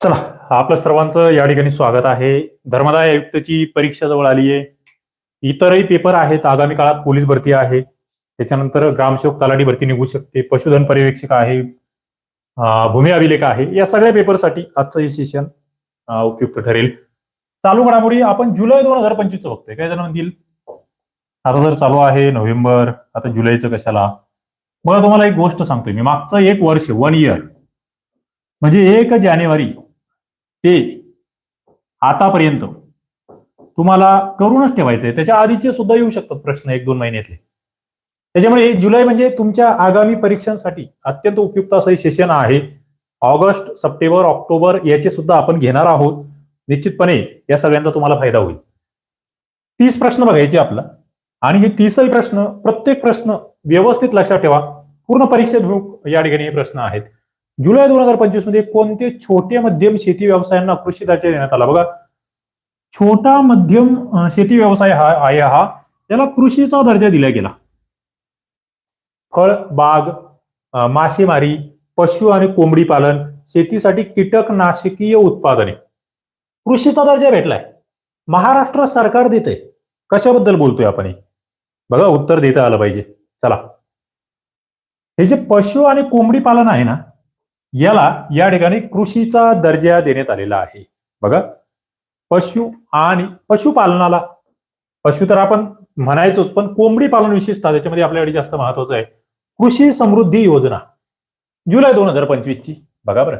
चला आपलं सर्वांचं या ठिकाणी स्वागत आहे. धर्मदाय आयुक्तची परीक्षा जवळ आली आहे. इतरही पेपर आहेत आगामी काळात पोलीस भरती आहे. त्याच्यानंतर ग्रामसेवक तलाठी भरती निघू शकते पशुधन पर्यवेक्षक आहे भूमी अभिलेख आहे. या सगळ्या पेपरसाठी आजचं हे सेशन उपयुक्त ठरेल. चालू घडामोडी आपण जुलै दोन हजार पंचवीस बघतोय. काय जण म्हणतील आता जर चालू आहे नोव्हेंबर आता जुलैचं कशाला? बघा तुम्हाला एक गोष्ट सांगतोय. मी मागचं एक वर्ष वन इयर म्हणजे एक जानेवारी ते आतापर्यंत तुम्हाला करूनच ठेवायचंय. त्याच्या आधीचे सुद्धा येऊ शकतात प्रश्न एक दोन महिन्यातले. त्याच्यामुळे जुलै म्हणजे तुमच्या आगामी परीक्षांसाठी अत्यंत उपयुक्त असं हे सेशन आहे. ऑगस्ट सप्टेंबर ऑक्टोबर याचे सुद्धा आपण घेणार आहोत. निश्चितपणे या सगळ्यांचा तुम्हाला फायदा होईल. तीस प्रश्न बघायचे आपला. आणि हे तीसही प्रश्न प्रत्येक प्रश्न व्यवस्थित लक्षात ठेवा. पूर्ण परीक्षेत या ठिकाणी हे प्रश्न आहेत. जुलै दोन हजार पंचवीसमध्ये कोणते छोटे मध्यम शेती व्यवसायांना कृषी दर्जा देण्यात आला? बघा छोटा मध्यम शेती व्यवसाय हा आहे हा त्याला कृषीचा दर्जा दिला गेला. फळ बाग मासेमारी पशु आणि कोंबडी पालन शेतीसाठी कीटकनाशकीय उत्पादने. कृषीचा दर्जा भेटलाय. महाराष्ट्र सरकार देते कशाबद्दल बोलतोय आपण हे? बघा उत्तर देता आलं पाहिजे. चला. हे जे पशु आणि कोंबडी पालन आहे ना याला या ठिकाणी कृषीचा दर्जा देण्यात आलेला आहे. बघा पशु आणि पशुपालनाला पशु तर आपण म्हणायचोच पण कोंबडी पालन विशेषतः त्याच्यामध्ये आपल्याकडे जास्त महत्वाचं आहे. कृषी समृद्धी योजना जुलै दोन हजार पंचवीस ची बघा बरं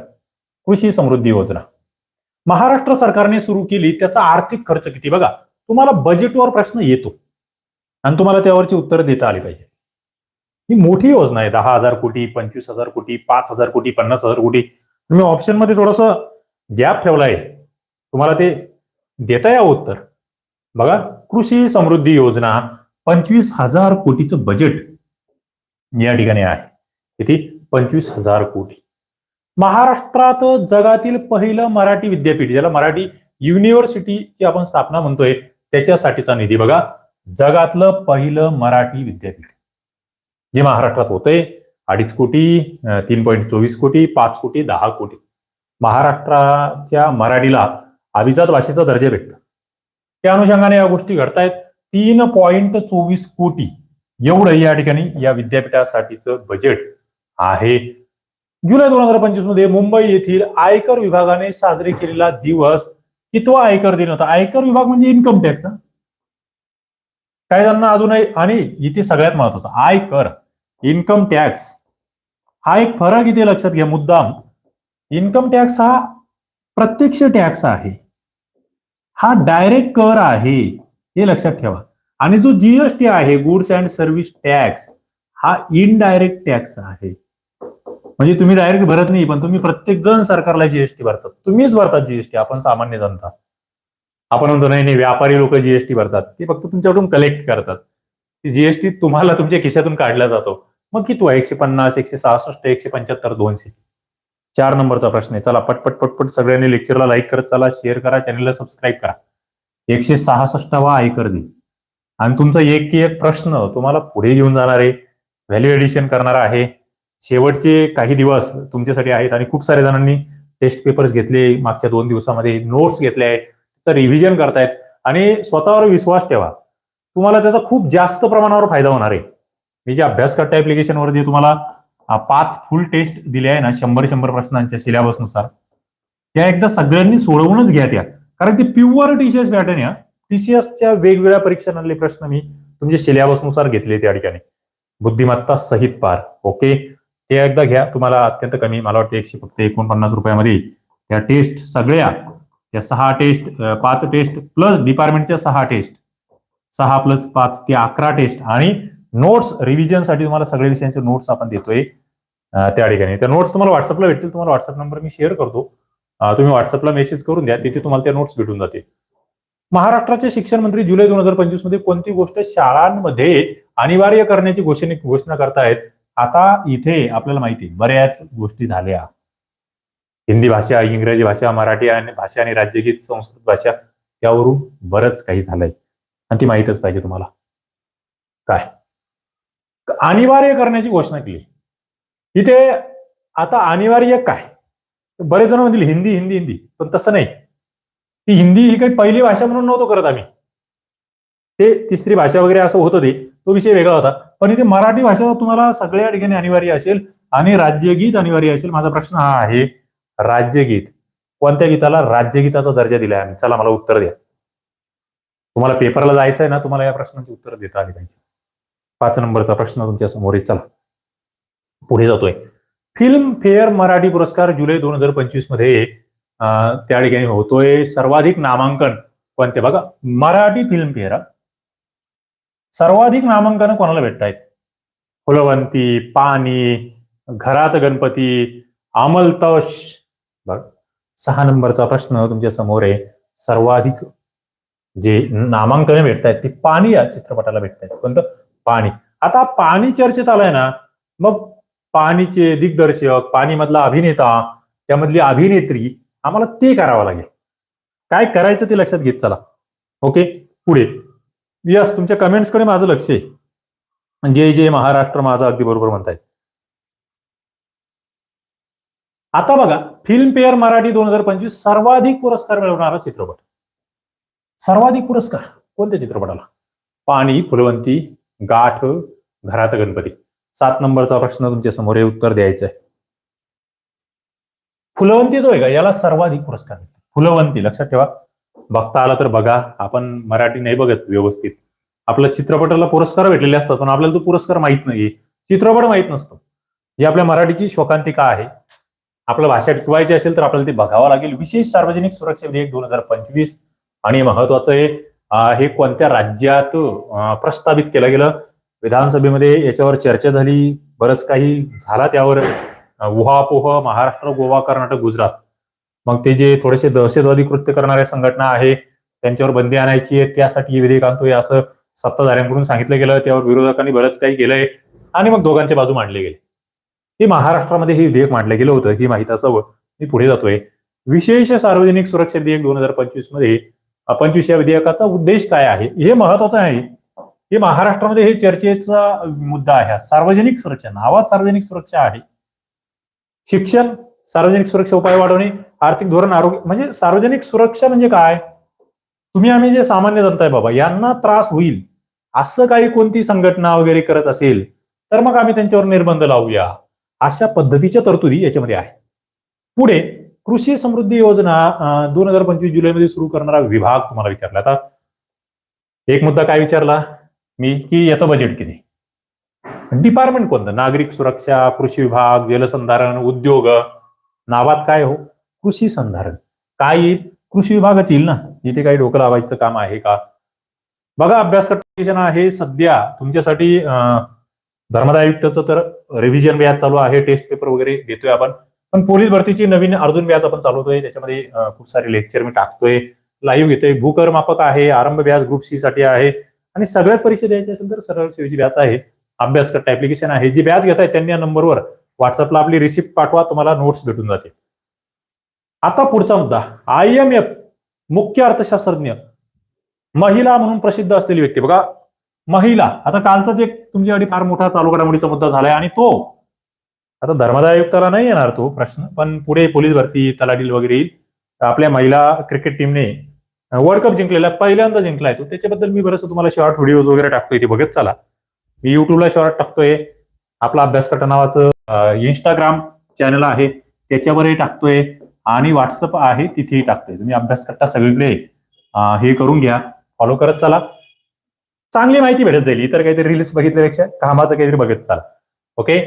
कृषी समृद्धी योजना. महाराष्ट्र सरकारने सुरू केली त्याचा आर्थिक खर्च किती? बघा तुम्हाला बजेटवर प्रश्न येतो. आणि तुम्हाला त्यावरची उत्तर देता आली पाहिजे. ही मोठी योजना आहे. दहा हजार कोटी पंचवीस हजार कोटी पाच हजार कोटी पन्नास हजार कोटी. तुम्ही ऑप्शनमध्ये थोडस गॅप ठेवलाय तुम्हाला ते देता या उत्तर. बघा कृषी समृद्धी योजना पंचवीस हजार कोटीचं बजेट या ठिकाणी आहे. किती? पंचवीस हजार कोटी. महाराष्ट्रात जगातील पहिलं मराठी विद्यापीठ ज्याला मराठी युनिव्हर्सिटीची आपण स्थापना म्हणतोय त्याच्यासाठीचा निधी बघा. जगातलं पहिलं मराठी विद्यापीठ. जे महाराष्ट्रात होतंय अडीच कोटी तीन पॉईंट चोवीस कोटी पाच कोटी दहा कोटी. महाराष्ट्राच्या मराठीला अभिजात भाषेचा दर्जा भेटतो. त्या अनुषंगाने या गोष्टी घडतायत. तीन पॉईंट चोवीस कोटी एवढं या ठिकाणी या विद्यापीठासाठीचं बजेट आहे. जुलै दोन हजार पंचवीसमध्ये मुंबई येथील आयकर विभागाने साजरे केलेला दिवस कितवा आयकर दिन होता? आयकर विभाग म्हणजे इन्कम टॅक्स काही जणांना अजूनही? आणि इथे सगळ्यात महत्वाचं आय कर इन्कम टॅक्स हा एक फरक इथे लक्षात घ्या मुद्दाम. इन्कम टॅक्स हा प्रत्यक्ष टॅक्स आहे. हा डायरेक्ट कर आहे हे लक्षात ठेवा. आणि जो जीएसटी आहे गुड्स अँड सर्व्हिस टॅक्स हा इनडायरेक्ट टॅक्स आहे. म्हणजे तुम्ही डायरेक्ट भरत नाही पण तुम्ही प्रत्येक जण सरकारला जीएसटी भरतात. तुम्हीच भरतात जीएसटी आपण सामान्य जनता. आपण म्हणतो नाही नाही व्यापारी लोक जीएसटी भरतात. ते फक्त तुमच्याकडून कलेक्ट करतात. जीएसटी तुम्हाला तुमच्या खिशातून काढला जातो. मग किती आहे? एकशे पन्नास एकशे सहासष्ट एकशे पंच्याहत्तर दोनशे. चार नंबरचा प्रश्न आहे. चला पटपट पटपट सगळ्यांनी लेक्चरला लाईक करत चला शेअर करा चॅनलला सबस्क्राईब करा. एकशे सहासष्टावा आयकर दिन आणि तुमचा एक की एक प्रश्न तुम्हाला पुढे घेऊन जाणार आहे. व्हॅल्यू एडिशन करणार आहे. शेवटचे काही दिवस तुमच्यासाठी आहेत आणि खूप साऱ्या जणांनी टेस्ट पेपर्स घेतले. मागच्या दोन दिवसामध्ये नोट्स घेतले. आहेत तर रिव्हिजन करतायत. आणि स्वतःवर विश्वास ठेवा. तुम्हाला त्याचा खूप जास्त प्रमाणावर फायदा होणार आहे. मी जे अभ्यास करता ऍप्लिकेशनवर जे तुम्हाला पाच फुल टेस्ट दिल्या आहे ना शंभर शंभर प्रश्नांच्या सिलेबसनुसार त्या एकदा सगळ्यांनी सोडवूनच घ्या त्या. कारण ते प्युअर टीसीएस पॅटर्न या टीसीएसच्या वेगवेगळ्या परीक्षांमधले प्रश्न मी तुमच्या सिलेबसनुसार घेतले त्या ठिकाणी. बुद्धिमत्ता सहित पार. ओके? ते एकदा घ्या. तुम्हाला अत्यंत कमी मला वाटतं एकशे फक्त एकोणपन्नास रुपयामध्ये. त्या टेस्ट सगळ्या त्या सहा टेस्ट पाच टेस्ट प्लस डिपार्टमेंटच्या सहा टेस्ट सहा प्लस पाच ते अकरा टेस्ट आणि नोट्स रिव्हिजनसाठी तुम्हाला सगळ्या विषयांचे नोट्स आपण देतोय त्या ठिकाणी. त्या नोट्स तुम्हाला व्हॉट्सअपला भेटतील. तुम्हाला व्हॉट्सअप नंबर मी शेअर करतो. तुम्ही व्हॉट्सअपला मेसेज करून द्या. तिथे तुम्हाला त्या नोट्स भेटून जातील. महाराष्ट्राचे शिक्षण मंत्री जुलै दोन हजार पंचवीसमध्ये कोणती गोष्ट शाळांमध्ये अनिवार्य करण्याची घोषणे घोषणा करतायत? आता इथे आपल्याला माहिती आहे, बऱ्याच गोष्टी झाल्या. हिंदी भाषा इंग्रजी भाषा मराठी आणि भाषा आणि राज्यगीत संस्कृत भाषा त्यावरून बरंच काही झालंय. आणि ती माहीतच पाहिजे तुम्हाला. काय? अनिवार्य करण्याची घोषणा केली. इथे आता अनिवार्य काय? बरेच जण म्हणतील हिंदी हिंदी हिंदी. पण तसं नाही. ती हिंदी ही काही पहिली भाषा म्हणून नव्हतो करत आम्ही. ते तिसरी भाषा वगैरे असं होतं ते. तो विषय वेगळा होता. पण इथे मराठी भाषा तुम्हाला सगळ्या ठिकाणी अनिवार्य असेल आणि राज्यगीत अनिवार्य असेल माझा प्रश्न हा आहे. राज्यगीत. कोणत्या गीताला राज्यगीताचा दर्जा दिलाय आम्ही? चला मला उत्तर द्या. तुम्हाला पेपरला जायचं आहे ना तुम्हाला या प्रश्नाची उत्तर देता आली पाहिजे. पाच नंबरचा प्रश्न तुमच्यासमोर आहे. चला. पुढे जातोय. फिल्म फेअर मराठी पुरस्कार जुलै दोन हजार पंचवीसमध्ये त्या ठिकाणी होतोय. सर्वाधिक नामांकन कोणते बघा? मराठी फिल्म फेअर सर्वाधिक नामांकन कोणाला भेटत आहेत फुलवंती पाणी घरात गणपती अमलतोष बघ. सहा नंबरचा प्रश्न तुमच्यासमोर आहे. सर्वाधिक जे नामांकन भेटत आहेत ती पाणी या चित्रपटाला भेटत आहेत कोणतं? पाणी. आता पाणी चर्चेत आलाय ना मग पाणीचे दिग्दर्शक पाणी मधला अभिनेता त्यामधली अभिनेत्री आम्हाला ते करावं लागेल. काय करायचं ते लक्षात घेत चला. ओके? पुढे. यस तुमच्या कमेंट्सकडे माझं लक्ष आहे. म्हणजे जय जय महाराष्ट्र माझं अगदी बरोबर म्हणतायत. आता बघा फिल्मफेअर मराठी दोन हजार पंचवीस सर्वाधिक पुरस्कार मिळवणारा चित्रपट. सर्वाधिक पुरस्कार कोणत्या चित्रपटाला? पाणी फुलवंती गाठ घरात गणपती. सात नंबरचा प्रश्न तुमच्यासमोर हे उत्तर द्यायचं आहे. फुलवंती जो आहे का याला सर्वाधिक पुरस्कार मिळतो. फुलवंती लक्षात ठेवा. बघता आला तर बघा आपण मराठी नाही बघत व्यवस्थित. आपल्या चित्रपटाला पुरस्कार भेटलेले असतात पण आपल्याला तो पुरस्कार माहीत नाही चित्रपट माहीत नसतो. ही आपल्या मराठीची शोकांतिका आहे. आपल्या भाषा टिकवायची असेल तर आपल्याला ते बघावं लागेल. विशेष सार्वजनिक सुरक्षा विधेयक दोन हजार पंचवीस आणि महत्वाचं आहे हे कोणत्या राज्यात प्रस्तावित केलं गेलं? विधानसभेमध्ये याच्यावर चर्चा झाली. बरंच काही झाला त्यावर. उहापोह महाराष्ट्र गोवा कर्नाटक गुजरात. मग ते जे थोडेसे दहशतवादी कृत्य करणाऱ्या संघटना आहे त्यांच्यावर बंदी आणायची आहे त्यासाठी हे विधेयक आणतोय असं सत्ताधाऱ्यांकडून सांगितलं गेलं. त्यावर विरोधकांनी बरंच काही केलंय. आणि मग दोघांच्या बाजू मांडले गेले. हे महाराष्ट्रामध्ये हे विधेयक मांडलं गेलं होतं ही माहिती असावं. मी पुढे जातोय. विशेष सार्वजनिक सुरक्षा विधेयक दोन हजार पंचवीसमध्ये पंचवीस या विधेयकाचा उद्देश काय आहे? हे महत्वाचं आहे. हे महाराष्ट्रामध्ये हे चर्चेचा मुद्दा आहे. सार्वजनिक सुरक्षा नावात सार्वजनिक सुरक्षा आहे. शिक्षण सार्वजनिक सुरक्षा उपाय वाढवणे आर्थिक धोरण आरोग्य म्हणजे सार्वजनिक सुरक्षा म्हणजे काय? तुम्ही आम्ही जे सामान्य जनता आहे बाबा यांना त्रास होईल. असं काही कोणती संघटना वगैरे करत असेल तर मग आम्ही त्यांच्यावर निर्बंध लावूया. अशा पद्धतीच्या तरतुदी याच्यामध्ये आहे. पुढे कृषी समृद्धी योजना दोन हजार पंचवीस जुलैमध्ये सुरू करणारा विभाग तुम्हाला विचारला. आता एक मुद्दा काय विचारला? मी की याचं बजेट किती? डिपार्टमेंट कोणतं? नागरिक सुरक्षा कृषी विभाग जलसंधारण उद्योग नावात काय हो? कृषी संधारण. काय येईल? कृषी विभागात येईल ना? जिथे काही डोकं लावायचं काम आहे का? बघा अभ्यास आहे. सध्या तुमच्यासाठी अं, धर्मदाय आयुक्ताचं तर रिव्हिजन व्याज चालू आहे टेस्ट पेपर वगैरे देतोय आपण. पण पोलीस भरतीची नवीन अर्जुन व्याज आपण चालवतोय त्याच्यामध्ये खूप सारे लेक्चर मी टाकतोय. लाईव्ह घेतोय. भूकर मापक आहे आरंभ व्याज ग्रुप सी साठी आहे. आणि सगळ्यात परीक्षा द्यायची असेल तर सरळ सेवेची व्याज आहे. अभ्यास करता ऍप्लिकेशन आहे. जी बॅच घेताय त्यांनी या नंबरवर व्हॉट्सअपला आपली रिसिप्ट पाठवा. तुम्हाला नोट्स भेटून जाते आता पुढचा मुद्दा. आय एम एफ मुख्य अर्थशास्त्रज्ञ. महिला म्हणून प्रसिद्ध असलेली व्यक्ती. बघा महिला. आता कालचाच एक तुमच्यासाठी फार मोठा चालू घडामोडीचा मुद्दा झालाय आणि तो. आता धर्मदाय आयुक्ताला नाही येणार तो प्रश्न पण पुढे पोलीस भरती तलाडील वगैरे येईल. आपल्या महिला क्रिकेट टीमने वर्ल्ड कप जिंकलेला पहिल्यांदा जिंकलाय तो. त्याच्याबद्दल मी बरंच तुम्हाला शॉर्ट व्हिडिओज वगैरे टाकतोय ते बघत चला. मी युट्यूबला शॉर्ट टाकतोय. आपला अभ्यास कटा नावाचं इंस्टाग्राम चॅनल आहे त्याच्यावरही टाकतोय. आणि व्हॉट्सअप आहे तिथेही टाकतोय. तुम्ही अभ्यास कट्टा सगळीकडे हे करून घ्या. फॉलो करत चला. चांगली माहिती भेटत जाईल इतर काहीतरी रील्स बघितल्यापेक्षा कामाचं काहीतरी बघत चाल. ओके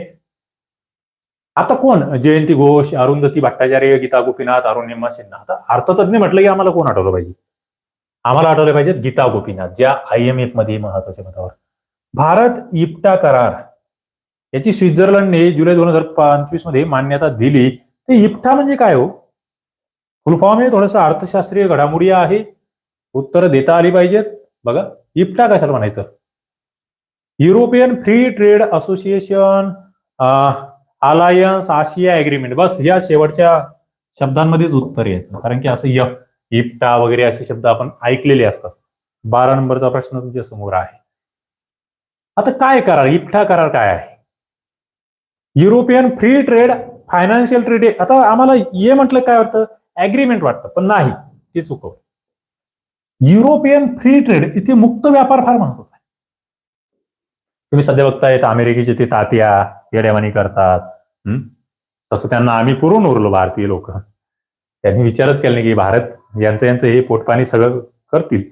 आता कोण? जयंती घोष अरुंधती भट्टाचार्य गीता गोपीनाथ अरुण निम्मा सिन्हा. आता अर्थतज्ञ म्हटलं की आम्हाला कोण आठवलं पाहिजे? आम्हाला आठवले पाहिजेत गीता गोपीनाथ ज्या आय एम एफमध्ये महत्त्वाच्या पदावर. भारत इप्टा करार. याची स्वित्झर्लंडने जुलै दोन हजार पंचवीसमध्ये मान्यता दिली. ते इप्टा म्हणजे काय हो? फुलफॉर्म हे थोडंसं अर्थशास्त्रीय घडामोडी आहे. उत्तर देता आली पाहिजेत. बघा. इप्टा कशाला म्हणायचं? European free trade association alliance Asia agreement बस या शेवटच्या शब्दांमध्येच उत्तर यायचं. कारण की असं य इप्टा वगैरे असे शब्द आपण ऐकलेले असतात. बारा नंबरचा प्रश्न तुमच्यासमोर आहे. आता काय करार? इप्टा करार काय आहे? European free trade financial trade आता आम्हाला ये म्हटलं काय वाटतं? अग्रीमेंट वाटतं पण नाही ते चुकवलं. युरोपियन फ्री ट्रेड इथे मुक्त व्यापार फार महत्त्वाचा आहे. तुम्ही सध्या बघताय अमेरिकेचे ते तात्या येड्यावानी करतात. तसं त्यांना आम्ही पुरून उरलो भारतीय लोक. त्यांनी विचारच केला नाही की भारत यांचं यांचं हे पोटपाणी सगळं करतील.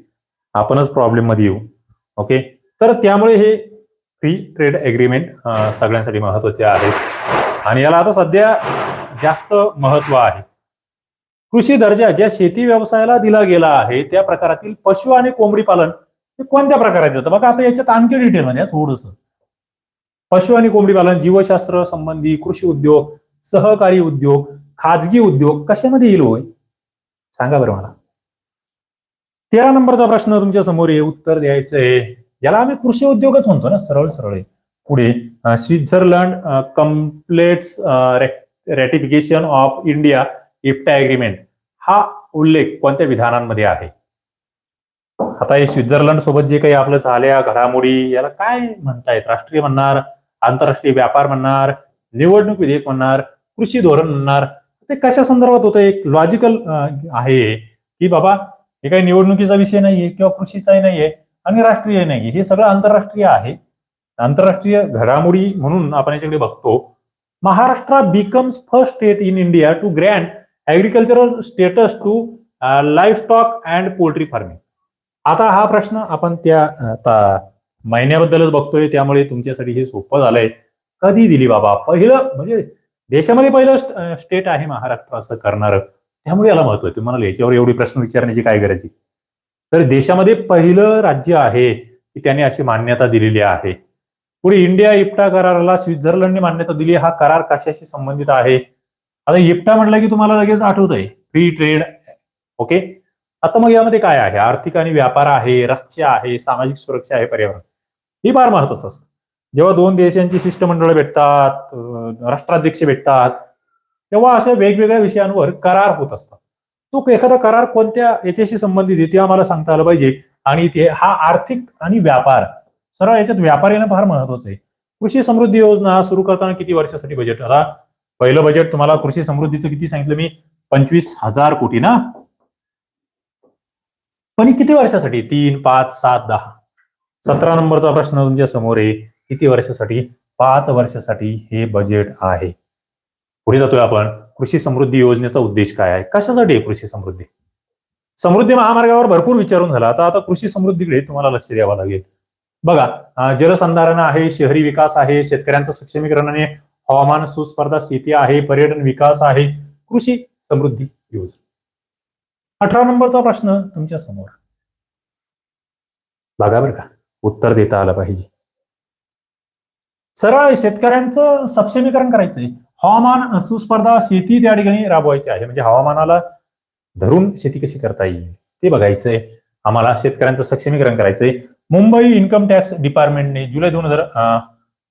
आपणच प्रॉब्लेममध्ये येऊ. ओके तर त्यामुळे हे फ्री ट्रेड एग्रीमेंट सगळ्यांसाठी महत्त्वाचे आहे आणि याला आता सध्या जास्त महत्त्व आहे. कृषी दर्जा ज्या शेती व्यवसायाला दिला गेला आहे त्या प्रकारातील पशु आणि कोंबडी पालन हे कोणत्या प्रकारात येतं? बघा आता याच्यात आणखी डिटेल म्हणजे थोडस. पशु आणि कोंबडी पालन जीवशास्त्र संबंधी कृषी उद्योग सहकारी उद्योग खाजगी उद्योग कशामध्ये येईल होय? सांगा बरं मला. तेरा नंबरचा प्रश्न तुमच्यासमोर आहे उत्तर द्यायचं आहे. याला आम्ही कृषी उद्योगच म्हणतो ना सरळ सरळ आहे. पुढे Switzerland completes ratification of India EFTA agreement हा उल्लेख कोणत्या विधानांमध्ये आहे? आता हे स्वित्झर्लंड सोबत जे काही आपलं झाल्या घडामोडी याला काय म्हणतायत? राष्ट्रीय म्हणणार आंतरराष्ट्रीय व्यापार म्हणणार निवडणूक विधेयक म्हणणार कृषी धोरण म्हणणार ते कशा संदर्भात होतं? एक लॉजिकल आहे की बाबा हे काही निवडणुकीचा विषय नाहीये किंवा कृषीचाही नाहीये आणि राष्ट्रीय नाहीये. हे सगळं आंतरराष्ट्रीय आहे. आंतरराष्ट्रीय घडामोडी म्हणून आपण याच्याकडे बघतो. Maharashtra becomes first state in India to grand agricultural status to livestock and poultry farming आता हा प्रश्न आपण त्या आता महिन्याबद्दलच बघतोय. त्यामुळे तुमच्यासाठी हे सोपं झालंय. कधी दिली बाबा? पहिलं म्हणजे देशामध्ये पहिलं स्टेट आहे महाराष्ट्र असं करणार. त्यामुळे याला महत्त्व आहे. तुम्हाला याच्यावर एवढी प्रश्न विचारण्याची काय गरज आहे? तर देशामध्ये पहिलं राज्य आहे की त्याने अशी मान्यता दिलेली आहे. पुढे इंडिया इप्टा कराराला स्वित्झर्लंडने मान्यता दिली. हा करार कशाशी संबंधित आहे? आता इप्टा म्हटलं की तुम्हाला लगेच आठवत आहे फ्री ट्रेड ओके आता मग यामध्ये काय आहे? आर्थिक आणि व्यापार आहे रक्षा आहे सामाजिक सुरक्षा आहे पर्यावरण. हे फार महत्वाचं असतं. जेव्हा दोन देशांची शिष्टमंडळ भेटतात राष्ट्राध्यक्ष भेटतात तेव्हा अशा वेगवेगळ्या विषयांवर करार होत असतात. तो एखादा करार कोणत्या याच्याशी संबंधित आहे ते आम्हाला सांगता आलं पाहिजे. आणि ते हा आर्थिक आणि व्यापार सरळ याच्यात व्यापार येणं फार महत्वाचं आहे. कृषी समृद्धी योजना सुरू करताना किती वर्षासाठी बजेट आता पहिलं बजेट तुम्हाला कृषी समृद्धीचं किती सांगितलं मी? पंचवीस हजार कोटी ना? पण किती वर्षासाठी? तीन पाच सात दहा. सतरा नंबरचा प्रश्न तुमच्यासमोर आहे. किती वर्षासाठी? पाच वर्षासाठी हे बजेट आहे. पुढे जातोय आपण. कृषी समृद्धी योजनेचा उद्देश काय आहे? कशासाठी आहे कृषी समृद्धी? समृद्धी महामार्गावर भरपूर विचारून झाला. आता आता कृषी समृद्धीकडे तुम्हाला लक्ष द्यावं लागेल. बघा जलसंधारण आहे शहरी विकास आहे शेतकऱ्यांचं सक्षमीकरण आणि हवामान सुस्पर्धा शेती आहे पर्यटन विकास आहे कृषी समृद्धी योजना. अठरा नंबरचा प्रश्न तुमच्यासमोर. बघा बरं का उत्तर देता आलं पाहिजे. सरळ शेतकऱ्यांचं सक्षमीकरण करायचंय. हवामान सुस्पर्धा शेती त्या ठिकाणी राबवायची आहे. म्हणजे हवामानाला धरून शेती कशी करता येईल ते बघायचंय. आम्हाला शेतकऱ्यांचं सक्षमीकरण करायचंय. मुंबई इन्कम टॅक्स डिपार्टमेंटने जुलै दोन हजार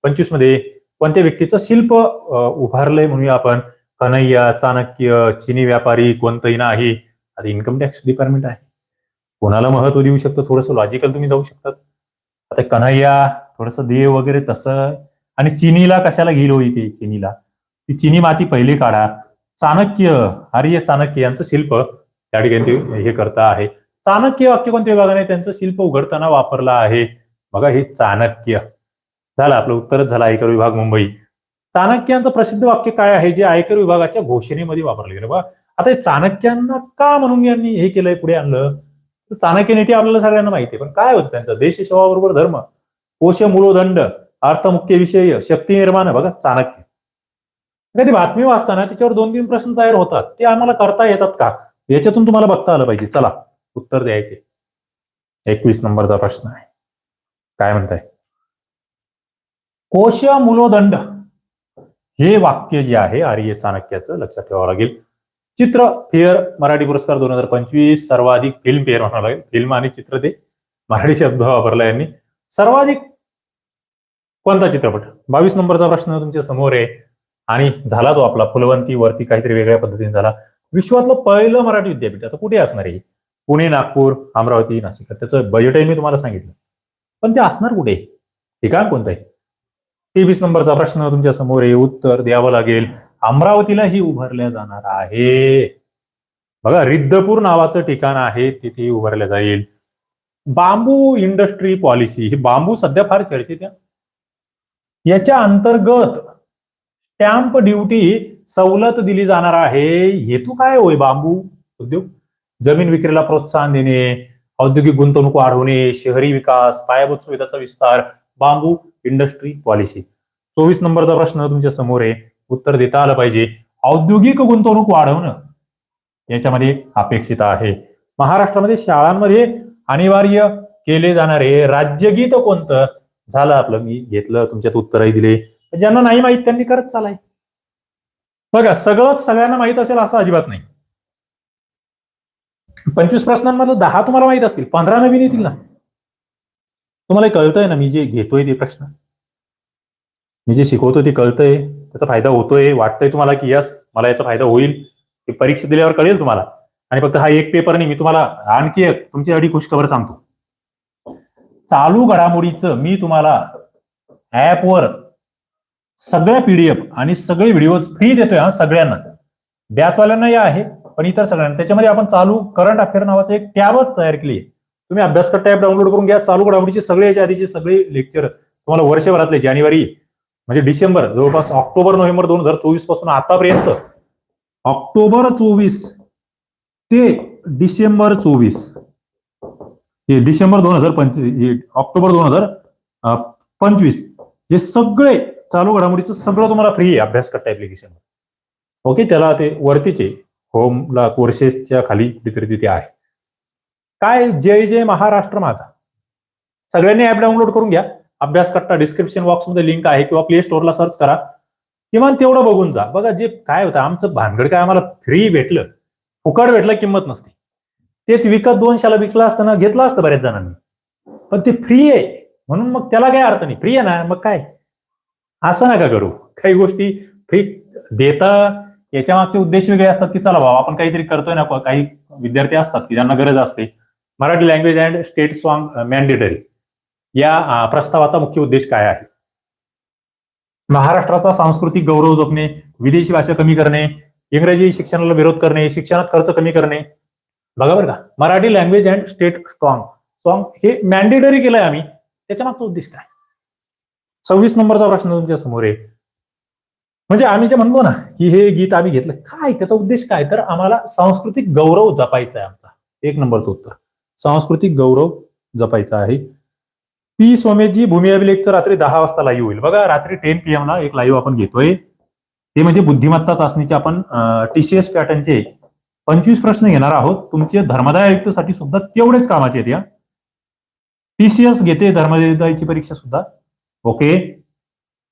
पंचवीसमध्ये पण त्या व्यक्तीचं शिल्प उभारलंय म्हणूया आपण. कन्हैया चाणक्य चिनी व्यापारी कोणतंही नाही. आता इन्कम टॅक्स डिपार्टमेंट आहे. कोणाला महत्त्व देऊ शकतो? थोडंसं लॉजिकल तुम्ही जाऊ शकतात. आता कन्हैया थोडंसं देव वगैरे तसं. आणि चिनीला कशाला घेईल होई ते चिनीला. ती चिनी माती पहिली काढा. चाणक्य आर्य चाणक्य यांचं शिल्प त्या ठिकाणी ते हे करता आहे. चाणक्य वाक्य कोणत्या विभागाने त्यांचं शिल्प उघडताना वापरला आहे? बघा हे चाणक्य. झालं आपलं उत्तरच झालं आयकर विभाग मुंबई. चाणक्यांचं प्रसिद्ध वाक्य काय आहे? जे आयकर विभागाच्या घोषणेमध्ये वापरलं गेलं. बघा आता हे चाणक्यांना का म्हणून यांनी हे केलंय पुढे आणलं? चाणक्य नीती आपल्याला सगळ्यांना माहिती आहे पण काय होतं त्यांचं? देश सेवाबरोबर धर्म. कोश मूळदंड अर्थमुख्य विषय शक्ती निर्माण बघा चाणक्य. कधी बातमी वाचताना त्याच्यावर दोन तीन प्रश्न तयार होतात. ते आम्हाला करता येतात का? याच्यातून तुम्हाला बघता आलं पाहिजे. चला उत्तर द्यायचे. एकवीस नंबरचा प्रश्न आहे. काय म्हणताय? कोश मूलोदंड. हे वाक्य जे आहे आर्य चाणक्याचं लक्षात ठेवावं लागेल. चित्र फेअर मराठी पुरस्कार दोन हजार पंचवीस सर्वाधिक फिल्म फेअर म्हणावं लागेल. फिल्म आणि चित्र ते मराठी शब्द वापरला यांनी. सर्वाधिक कोणता चित्रपट? बावीस नंबरचा प्रश्न तुमच्यासमोर आहे. आणि झाला तो आपला फुलवंती वरती काहीतरी वेगळ्या पद्धतीने झाला. विश्वातलं पहिलं मराठी विद्यापीठ आता कुठे असणार आहे? पुणे नागपूर अमरावती नाशिक. त्याचं बजेटही मी तुम्हाला सांगितलं. पण ते असणार कुठे? ठिकाण कोणतं आहे? तेवीस नंबरचा प्रश्न तुमच्यासमोर आहे. उत्तर द्यावं लागेल. अमरावतीलाही उभारल्या जाणार आहे. बघा रिद्धपूर नावाचं ठिकाण आहे तिथे उभारल्या जाईल. बांबू इंडस्ट्री पॉलिसी ही बांबू सध्या फार चर्चेत आहे. याच्या अंतर्गत स्टॅम्प ड्युटी सवलत दिली जाणार आहे. हेतू काय होय बांबू? उद्योग जमीन विक्रीला प्रोत्साहन देणे औद्योगिक गुंतवणूक वाढवणे शहरी विकास पायाभूत सुविधाचा विस्तार बांबू इंडस्ट्री पॉलिसी चोवीस नंबरचा प्रश्न तुमच्यासमोर आहे. उत्तर देता आलं पाहिजे. औद्योगिक गुंतवणूक वाढवणं याच्यामध्ये अपेक्षित आहे. महाराष्ट्रामध्ये शाळांमध्ये अनिवार्य केले जाणारे राज्यगीत कोणतं? झालं आपलं. मी घेतलं तुमच्यात उत्तरही दिले. ज्यांना नाही माहीत त्यांनी करत चालाय. बघा सगळंच सगळ्यांना माहीत असेल असं अजिबात नाही. पंचवीस प्रश्नांमधलं दहा तुम्हाला माहीत असतील. पंधरा नवीन येतील ना. तुम्हाला कळतंय ना मी जे घेतोय ते प्रश्न? मी जे शिकवतो ते कळतंय त्याचा फायदा होतोय वाटतंय तुम्हाला की यस मला याचा फायदा होईल ते परीक्षा दिल्यावर कळेल तुम्हाला. आणि फक्त हा एक पेपर नाही मी तुम्हाला आणखी एक तुमच्यासाठी खुशखबर सांगतो. चालू घडामोडीचं मी तुम्हाला ऍपवर सगळ्या पीडीएफ आणि सगळे व्हिडिओ फ्री देतोय हा सगळ्यांना. बॅचवाल्यांनाही आहे पण इतर सगळ्यांना. त्याच्यामध्ये आपण चालू करंट अफेअर नावाचं एक टॅबच तयार केली आहे तुम्ही अभ्यास करता ऍप डाउनलोड करून घ्या. चालू घडामोडीची सगळे याच्या आधीची सगळे लेक्चर तुम्हाला वर्षभरातले जानेवारी म्हणजे डिसेंबर जवळपास ऑक्टोबर नोव्हेंबर दोन हजार चोवीसपासून आतापर्यंत. ऑक्टोबर चोवीस ते डिसेंबर चोवीस. हे डिसेंबर दोन हजार पंचवीस ऑक्टोबर दोन हजार पंचवीस. हे सगळे चालू घडामोडीचं सगळं तुम्हाला फ्री आहे अभ्यास करता ऍप्लिकेशन ओके त्याला ते वरतीचे होमला कोर्सेसच्या खाली कुठेतरी तिथे आहे. काय जय जय महाराष्ट्र माझा सगळ्यांनी ऍप डाउनलोड करून घ्या. अभ्यास कट्टा डिस्क्रिप्शन बॉक्समध्ये लिंक आहे किंवा प्ले स्टोअरला सर्च करा. किमान तेवढं बघून जा. बघा जे काय होतं आमचं भानगड काय आम्हाला फ्री भेटलं. फुकट भेटलं किंमत नसते. तेच विकत दोनशेला विकलं असताना घेतलं असतं बऱ्याच जणांनी. पण ते फ्री आहे. म्हणून मग त्याला काय अर्थ नाही. फ्री आहे ना मग काय? असं नका करू. काही गोष्टी फ्री देता. याच्या मागचे उद्देश वेगळे असतात की चला भाऊ आपण काहीतरी करतोय ना काही विद्यार्थी असतात की ज्यांना गरज असते. Marathi language and state song mandatory या uh, प्रस्तावाचा मुख्य उद्देश काय आहे? महाराष्ट्राचा सांस्कृतिक गौरव जपणे विदेशी भाषा कमी करणे इंग्रजी शिक्षणाला विरोध करणे शिक्षणात खर्च कमी करणे. बघा बरं का Marathi language and state strong song हे मॅन्डेटरी केलंय आम्ही. त्याच्या मागचा उद्देश काय? सव्वीस नंबरचा प्रश्न तुमच्यासमोर आहे. म्हणजे आम्ही जे म्हणलो ना की हे गीत आम्ही घेतलं. काय? त्याचा उद्देश काय? तर आम्हाला सांस्कृतिक गौरव जपायचा आहे आमचा. एक नंबरचं उत्तर. सांस्कृतिक गौरव जपायचा आहे. पी सोमेशजी भूमी अभिलेखचं रात्री दहा वाजता लाईव्ह होईल. बघा रात्री टेन पी ला एक लाईव्ह आपण घेतोय. ते म्हणजे बुद्धिमत्ता चाचणीचे आपण टीसीएस पॅटर्नचे पंचवीस प्रश्न घेणार आहोत. तुमचे धर्मदाय आयुक्तसाठी सुद्धा तेवढेच कामाचे आहेत या. टीसीएस घेते धर्मदायची परीक्षा सुद्धा. ओके.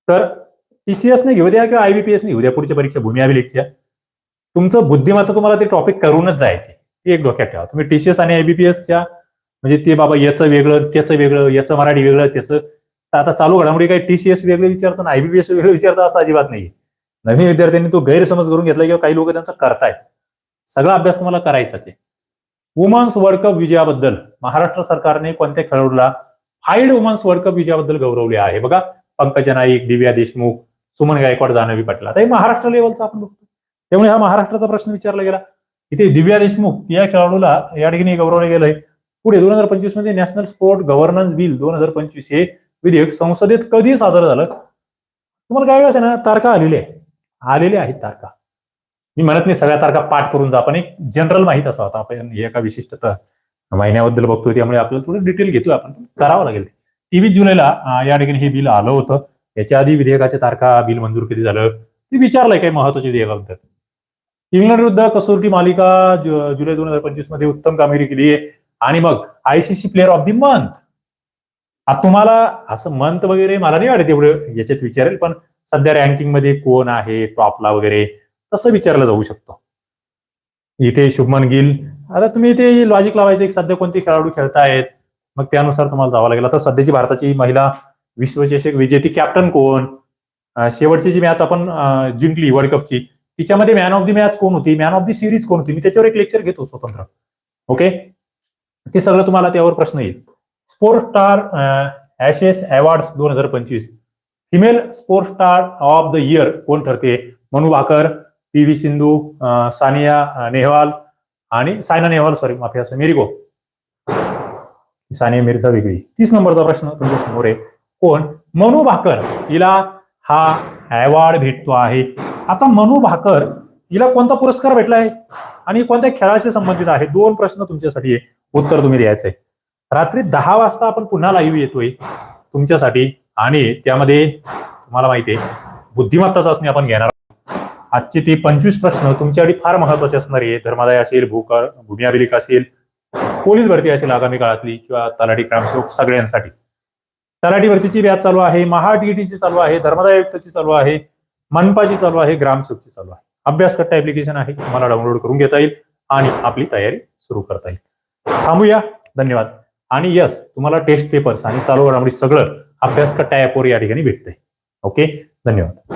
तर टीसीएसने घेऊ द्या किंवा आयबीपीएसने घेऊ द्या पुढच्या परीक्षा भूमी अभिलेखच्या. तुमचं बुद्धिमत्ता तुम्हाला ते टॉपिक करूनच जायचे. ती एक डोक्यात ठेवा. तुम्ही टीसीएस आणि आयबीपीएसच्या म्हणजे ते बाबा याचं वेगळं त्याचं वेगळं याचं मराठी वेगळं त्याचं आता चालू घडामोडी काही टीसीएस वेगळं विचारतं ना आयबीपीएस वेगळं विचारतं असं अजिबात नाही नवीन विद्यार्थ्यांनी तो गैरसमज करून घेतला किंवा काही लोक त्यांचा करतायत. सगळा अभ्यास तुम्हाला करायचा ते वुमन्स वर्ल्ड कप विजयाबद्दल महाराष्ट्र सरकारने कोणत्या खेळाडूला हाईड वुमन्स वर्ल्ड कप विजयाबद्दल गौरवले आहे? बघा पंकजा नाईक दिव्या देशमुख सुमन गायकवाड जान्हवी पाटील. आता हे महाराष्ट्र लेवलचा आपण बघतो. त्यामुळे हा महाराष्ट्राचा प्रश्न विचारला गेला. इथे दिव्या देशमुख या खेळाडूला या ठिकाणी गौरवलं गेलंय. पुढे दोन हजार पंचवीसमध्ये नॅशनल स्पोर्ट गव्हर्नन्स बिल दोन हजार पंचवीस हे विधेयक संसदेत कधी सादर झालं? तुम्हाला काय वेळेस ना तारखा आलेली आहे आलेल्या आहेत तारखा. मी म्हणत नाही सगळ्या तारखा पाठ करून जा आपण एक जनरल माहीत असा होता आपण एका विशिष्ट महिन्याबद्दल बघतोय त्यामुळे आपल्याला थोडं डिटेल घेतोय आपण करावं लागेल तेवीस जुलैला या ठिकाणी हे बिल आलं होतं. याच्या आधी विधेयकाच्या तारखा बिल मंजूर कधी झालं. ते विचारलंय काही महत्त्वाच्या विधेयकाबद्दल. इंग्लंड विरुद्ध कसोटी मालिका जुलै दोन हजार पंचवीसमध्ये उत्तम कामगिरी केली आहे. आणि मग ICC player of the month आता तुम्हाला असं मंथ वगैरे मला नाही वाटत एवढं याच्यात विचारेल पण सध्या रँकिंगमध्ये कोण आहे टॉपला वगैरे तसं विचारलं जाऊ शकतो. इथे शुभमन गिल. आता तुम्ही इथे लॉजिक लावायचे सध्या कोणते खेळाडू खेळतायत? मग त्यानुसार तुम्हाला जावं लागेल. आता सध्याची भारताची महिला विश्वचषक विजेती कॅप्टन कोण? शेवटची जी मॅच आपण जिंकली वर्ल्ड कपची तिच्यामध्ये मॅन ऑफ दी मॅच कोण होती? मॅन ऑफ दी सिरीज कोण होती? मी त्याच्यावर एक लेक्चर घेतो स्वतंत्र. ओके ते सगळं तुम्हाला त्यावर प्रश्न येईल. स्पोर्ट स्टार ऍशेस अवॉर्ड दोन हजार पंचवीस. Female sport star of the year कोण ठरते? मनु भाकर पी व्ही सिंधू सानिया नेहवाल आणि सायना नेहवाल सॉरी माफी असं मेरिको सानिया मिर्झा वेगळी. तीस नंबरचा प्रश्न तुमच्यासमोर आहे. कोण? मनु भाकर. हिला हा अवॉर्ड भेटतो आहे. आता मनु भाकर हिला कोणता पुरस्कार भेटला आहे आणि कोणत्या खेळाशी संबंधित आहे? दोन प्रश्न तुमच्यासाठी आहे उत्तर तुम्ही द्यायचंय. रात्री दहा वाजता आपण पुन्हा लाईव्ह येतोय तुमच्यासाठी आणि त्यामध्ये तुम्हाला माहिती आहे बुद्धिमत्ता चाचणी आपण घेणार आजचे ते पंचवीस प्रश्न तुमच्यासाठी फार महत्त्वाचे असणार आहे. धर्मादाय असेल भूकर भूमी अभिलेख असेल पोलीस भरती असेल आगामी काळातली किंवा तलाठी ग्रामसेवक सगळ्यांसाठी. तलाठी भरतीची व्याज चालू आहे महाटीईटीची चालू आहे धर्मादाय आयुक्तची चालू आहे. मनपाची चालू आहे ग्रामसेवकची चालू आहे. अभ्यास कट्टा ऍप्लिकेशन आहे तुम्हाला डाउनलोड करून घेता येईल आणि आपली तयारी सुरू करता येईल. थांबूया धन्यवाद. आणि यस तुम्हाला टेस्ट पेपर्स आणि चालू घडामोडी सगळं अभ्यास कट्टा ऍपवर या ठिकाणी भेटतंय. ओके धन्यवाद.